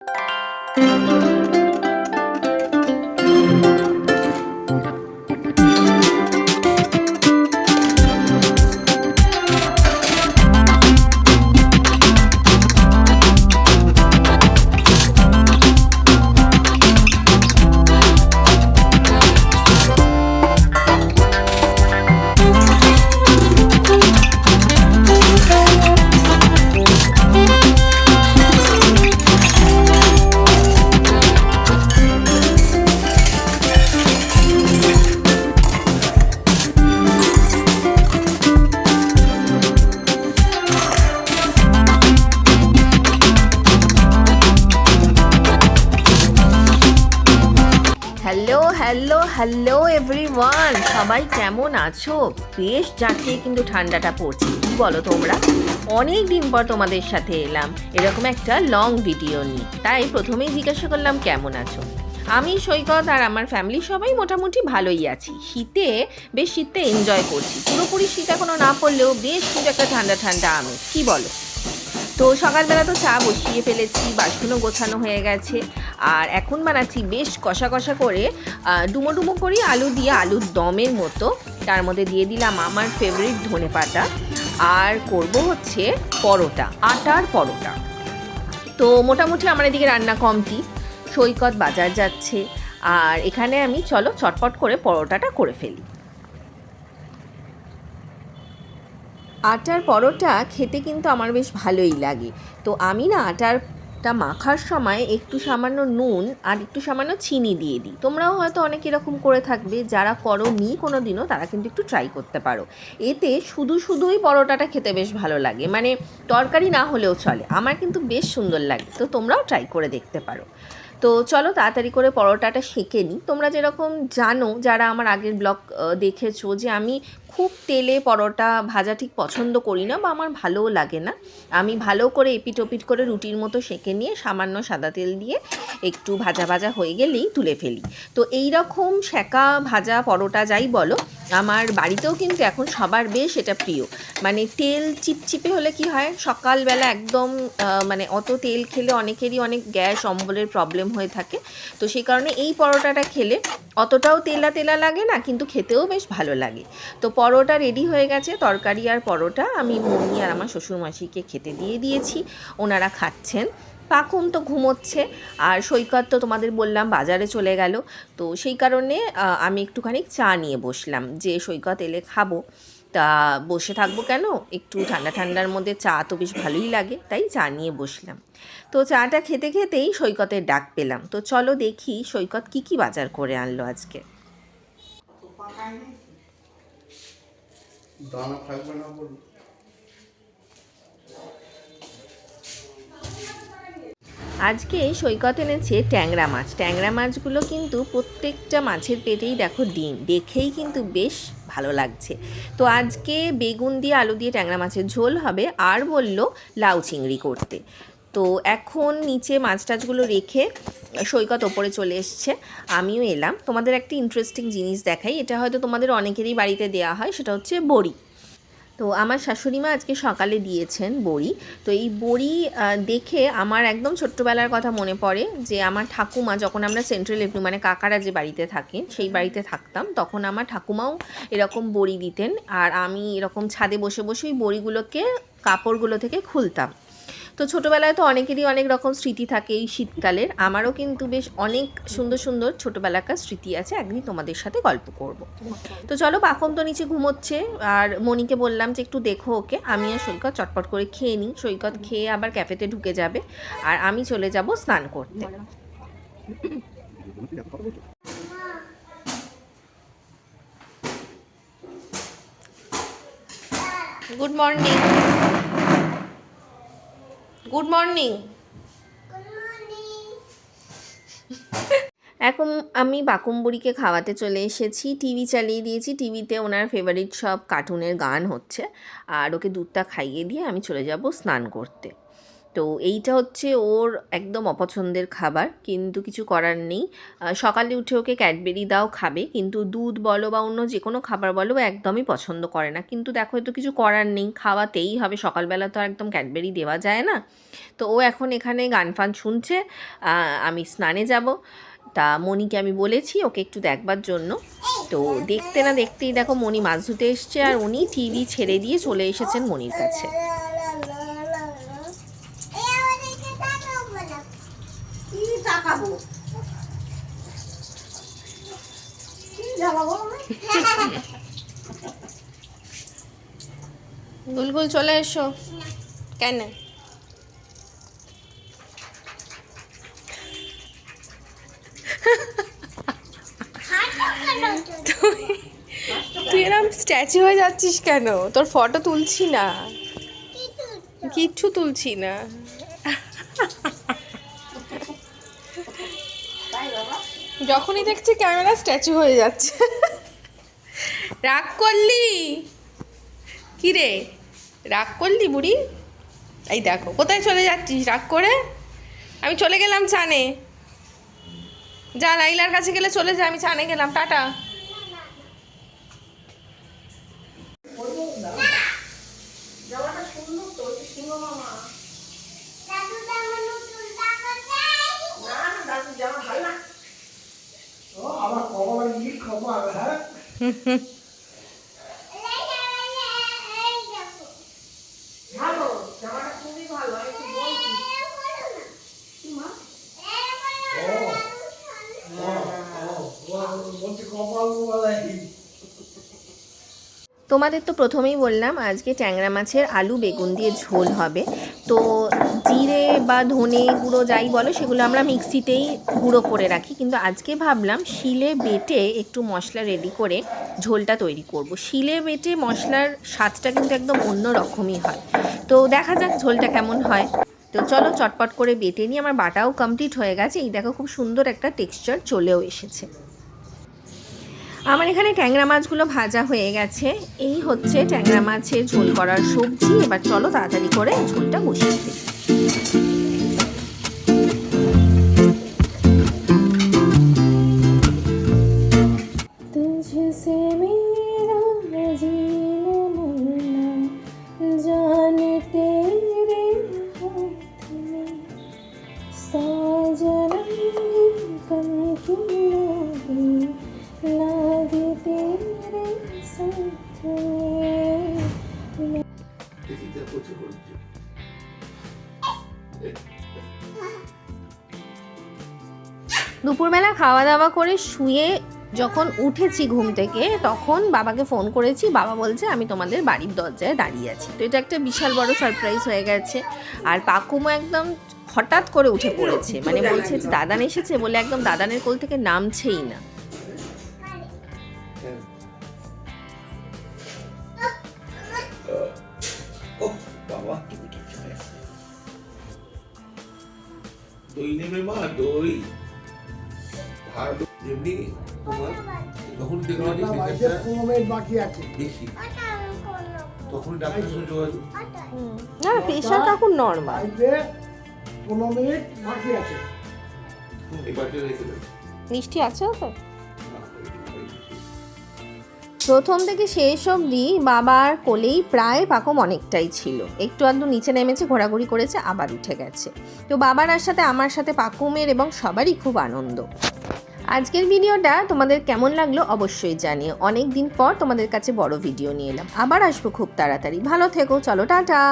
Hello hello everyone সবাই কেমন আছো? বেশ জাঁকিয়ে কিন্তু ঠান্ডাটা পড়ছে। কি বলো তোমরা? অনেক দিন পর তোমাদের সাথে এলাম। এরকম একটা লং ভিডিও নিয়ে। তাই প্রথমেই জিজ্ঞাসা করলাম, কেমন আছো? আমি সৈকত আর আমার ফ্যামিলি সবাই মোটামুটি ভালোই আছি। শীতে, বেশ শীতে এনজয় করছি। পুরোপুরি শীত এখনও না পড়লেও বেশ কিন্তু একটা ঠান্ডা ঠান্ডা আমি কি বলো? তো সকালবেলা তো চা বসিয়ে ফেলেছি, বাসনও গোছানো হয়ে গেছে। আর এখন বানাচ্ছি বেশ কষা কষা করে ডুমো ডুমো করে আলু দিয়ে আলুর দমের মতো। তার মধ্যে দিয়ে দিলাম আমার ফেভারিট ধনে পাতা। আর করব হচ্ছে পরোটা, আটার পরোটা। তো মোটামুটি আমার এদিকে রান্না কমটি সৈকত বাজার যাচ্ছে। আর এখানে আমি চলো চটপট করে পরোটাটা করে ফেলি। আটার পরোটা খেতে কিন্তু আমার বেশ ভালোই লাগে। তো আমি না আটারটা মাখার সময় একটু সামান্য নুন আর একটু সামান্য চিনি দিয়ে দিই। তোমরাও হয়তো অনেক এরকম করে থাকবে, যারা করো নি কোনো দিনও তারা কিন্তু একটু ট্রাই করতে পারো। এতে শুধু শুধুই পরোটাটা খেতে বেশ ভালো লাগে। মানে তরকারি না হলেও চলে, আমার কিন্তু বেশ সুন্দর লাগে। তো তোমরাও ট্রাই করে দেখতে পারো। তো চলো তাড়াতাড়ি করে পরোটাটা সেঁকে নিই। তোমরা যেরকম জানো, যারা আমার আগের ব্লগ দেখেছ যে আমি খুব তেলে পরোটা ভাজা ঠিক পছন্দ করি না বা আমার ভালোও লাগে না। আমি ভালো করে এপিট ওপিট করে রুটির মতো সেঁকে নিয়ে সামান্য সাদা তেল দিয়ে একটু ভাজা ভাজা হয়ে গেলেই তুলে ফেলি। তো এই রকম সেঁকা ভাজা পরোটা যাই বলো, আমার বাড়িতেও কিন্তু এখন সবার বেশ এটা প্রিয়। মানে তেল চিপচিপে হলে কি হয়, সকালবেলা একদম মানে অত তেল খেলে অনেকেরই অনেক গ্যাস, অম্বলের প্রবলেম হয়ে থাকে। তো সেই কারণে এই পরোটাটা খেলে অতটাও তেলা তেলা লাগে না, কিন্তু খেতেও বেশ ভালো লাগে। তো পরোটা রেডি হয়ে গেছে। তরকারি আর পরোটা আমি মনি আর আমার শ্বশুরমাসিকে খেতে দিয়ে দিয়েছি। ওনারা খাচ্ছেন। পাকুম তো ঘুমোচ্ছে। আর সৈকত তো তোমাদের বললাম বাজারে চলে গেল। তো সেই কারণে আমি একটুখানি চা নিয়ে বসলাম। যে সৈকত এলে খাব। তা বসে থাকব কেন? একটু ঠান্ডা ঠান্ডার মধ্যে চা তো বেশ ভালোই লাগে। তাই চা নিয়ে বসলাম। তো চাটা খেতে খেতেই সৈকতের ডাক পেলাম। তো চলো দেখি সৈকত কি কি বাজার করে আনলো আজকে। দানা থাকবে না বলুন। আজকে সৈকত এনেছে ট্যাংরা মাছ। ট্যাংরা মাছগুলো কিন্তু প্রত্যেকটা মাছের পেটেই দেখো ডিম। দেখেই কিন্তু বেশ ভালো লাগছে। তো আজকে বেগুন দিয়ে আলু দিয়ে ট্যাংরা মাছের ঝোল হবে, আর বলল লাউ চিংড়ি করতে। তো এখন নিচে মাছ টাছগুলো রেখে সৈকত ওপরে চলে এসছে, আমিও এলাম। তোমাদের একটা ইন্টারেস্টিং জিনিস দেখাই, এটা হয়তো তোমাদের অনেকেরই বাড়িতে দেওয়া হয়, সেটা হচ্ছে বড়ি। তো আমার শাশুড়ি মা আজকে সকালে দিয়েছেন বড়ি। তো এই বড়ি দেখে আমার একদম ছোট্টবেলার কথা মনে পড়ে যে আমার ঠাকুমা যখন আমরা সেন্ট্রাল এভিনিউ মানে কাকারা যে বাড়িতে থাকেন, সেই বাড়িতে থাকতাম, তখন আমার ঠাকুমাও এরকম বড়ি দিতেন। আর আমি এরকম ছাদে বসে বসে ওই বড়িগুলোকে, কাপড়গুলো থেকে খুলতাম। তো ছোটোবেলায় তো অনেকেরই অনেক রকম স্মৃতি থাকে এই শীতকালের। আমারও কিন্তু বেশ অনেক সুন্দর সুন্দর ছোটোবেলাকার স্মৃতি আছে, একদিন তোমাদের সাথে গল্প করব। তো চলো পাখন তো নিচে ঘুমোচ্ছে, আর মনিকে বললাম যে একটু দেখো ওকে। আমি আর সৈকত চটপট করে খেয়ে নিই। সৈকত খেয়ে আবার ক্যাফেতে ঢুকে যাবে, আর আমি চলে যাব স্নান করতে। গুড মর্নিং গুড মর্নিং এখন আমি বাকুম্বুড়িকে খাওয়াতে চলে এসেছি। টিভি চালিয়ে দিয়েছি। টিভিতে ওনার ফেভারিট সব কার্টুনের গান হচ্ছে। আর ওকে দুধটা খাইয়ে দিয়ে আমি চলে যাব স্নান করতে। তো এইটা হচ্ছে ওর একদম অপছন্দের খাবার, কিন্তু কিছু করার নেই। সকালে উঠে ওকে ক্যাডবেরি দাও খাবে, কিন্তু দুধ বলো বা অন্য যে কোনো খাবার বলো, ও একদমই পছন্দ করে না। কিন্তু দেখো তো কিছু করার নেই, খাওয়াতেই হবে, সকালবেলা তো একদম ক্যাডবেরি দেওয়া যায় না। তো ও এখন এখানে গান ফান শুনছে আমি স্নানে যাব। তা মনিকে আমি বলেছি, ওকে একটু দেখবার জন্য। তো দেখতে না দেখতেই দেখো মনি মাছ ধুতে এসছে, আর উনি টিভি ছেড়ে দিয়ে চলে এসেছেন মনির কাছে কি তাকাবো কি জ্বালাবো গুলগুল চলে এসো। কেন? তুই এরকম স্ট্যাচু হয়ে যাচ্ছিস কেন? তোর ফটো তুলছি না। কিচ্ছু তুলছি না। যখনই দেখছি ক্যামেরা স্ট্যাচু হয়ে যাচ্ছে। রাগ করলি? কি রে রাগ করলি বুড়ি? এই দেখো, কোথায় চলে যাচ্ছিস রাগ করে? আমি চলে গেলাম চানে যা লাইলার কাছে গেলে চলে যা, আমি চানে গেলাম, টাটা। সুন্দর তো সিংহ মামা না না দাদু জামা ভালো না ও, আবার কমলা ইট কমাল হ্যাঁ ভালো জামাটা খুবই ভালো আমি একটু বলছি কি মা ও ও ও বলছি কপাল বলা তোমাদের তো প্রথমেই বললাম আজকে ট্যাংরা মাছের আলু বেগুন দিয়ে ঝোল হবে। তো জিরে বা ধনে গুঁড়ো যাই বলো, সেগুলো আমরা মিক্সিতেই গুঁড়ো করে রাখি। কিন্তু আজকে ভাবলাম শিলে বেটে একটু মশলা রেডি করে ঝোলটা তৈরি করব। শিলে বেটে মশলার স্বাদটা কিন্তু একদম অন্য রকমই হয়। তো দেখা যাক ঝোলটা কেমন হয়। তো চলো চটপট করে বেটে নিয়ে আমার বাটাও কমপ্লিট হয়ে গেছে। এই দেখো খুব সুন্দর একটা টেক্সচার চলেও এসেছে। আমার এখানে ট্যাংরা মাছগুলো ভাজা হয়ে গেছে। এই হচ্ছে ট্যাংরা মাছের ঝোল করার সবজি। এবার চলো তাড়াতাড়ি করে ঝোলটা বসিয়ে দিই। দুপুরবেলা খাওয়া দাওয়া করে শুয়ে যখন উঠেছি ঘুম থেকে, তখন বাবাকে ফোন করেছি। বাবা বলছে, আমি তোমাদের বাড়ির দরজায় দাঁড়িয়ে আছি। তো এটা একটা বিশাল বড় সারপ্রাইজ হয়ে গেছে। আর পাকুমো একদম হঠাৎ করে উঠে পড়েছে। মানে বলছে যে, দাদান এসেছে? বলে একদম দাদানের কোল থেকে নামছেই না। দই নেবে মা, দই। যেমনি তোমার যখন যে আছে। বেশি। তখন ডাক্তারের সঙ্গে যোগাযোগ না প্রেশার কাকুর নর্মাল পনেরো মিনিট বাকি আছে। এবারটা রেখে দেবে মিষ্টি আছে তো প্রথম থেকে শেষ অবধি বাবার কোলেই প্রায় পাকম অনেকটাই ছিল। একটু আধটু নিচে নেমেছে ঘোরাঘুরি করেছে আবার উঠে গেছে। তো বাবার আর সাথে আমার সাথে পাকুমের এবং সবারই খুব আনন্দ। আজকের ভিডিওটা তোমাদের কেমন লাগল অবশ্যই জানিও। অনেক দিন পর তোমাদের কাছে বড় ভিডিও নিয়ে এলাম। আবার আসব খুব তাড়াতাড়ি। ভালো থেকো, চলো, টাটা।